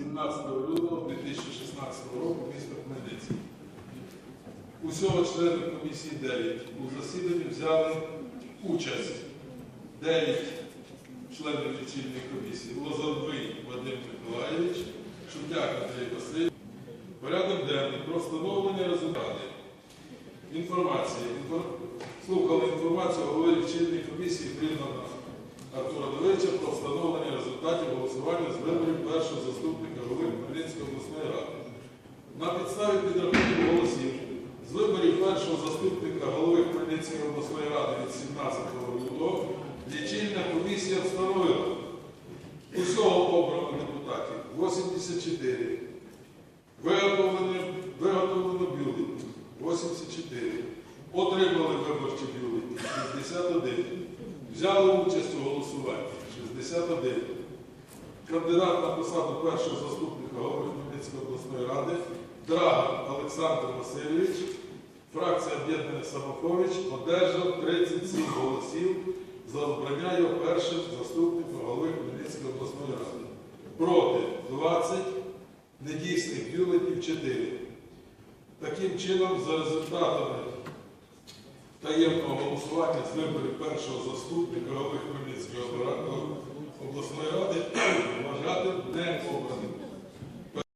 17 лютого 2016 року місто Хмельницький. Усього членів комісії 9. У засіданні взяли участь 9 членів лічильної комісії. Лозовий Вадим Миколаївич, Шутяк Андрій Васильович. Порядок денний про встановлення результатів. Інформація. Інфор- Слухали інформацію голови лічильної комісії Придана Артура Давича про встановлення результатів голосування з виборів заступника голови Хмельницької обласної ради. На підставі підрахунку голосів з виборів першого заступника голови Хмельницької обласної ради від 17 лютого лічильна комісія встановила усього обрано депутатів 84. Виготовлено, виготовлено бюлетні 84. Отримали виборчі бюлетні 61. Взяли участь у голосуванні 61. Кандидат на посаду першого заступника голови Хмельницької обласної ради Драган Олександр Васильович, фракція об'єднання Самокович одержав 37 голосів за обрання його першим заступником голови Хмельницької обласної ради. Проти 20, недійсних бюлетнів 4. Таким чином, за результатами таємного голосування з виборів першого заступника голови Хмельницької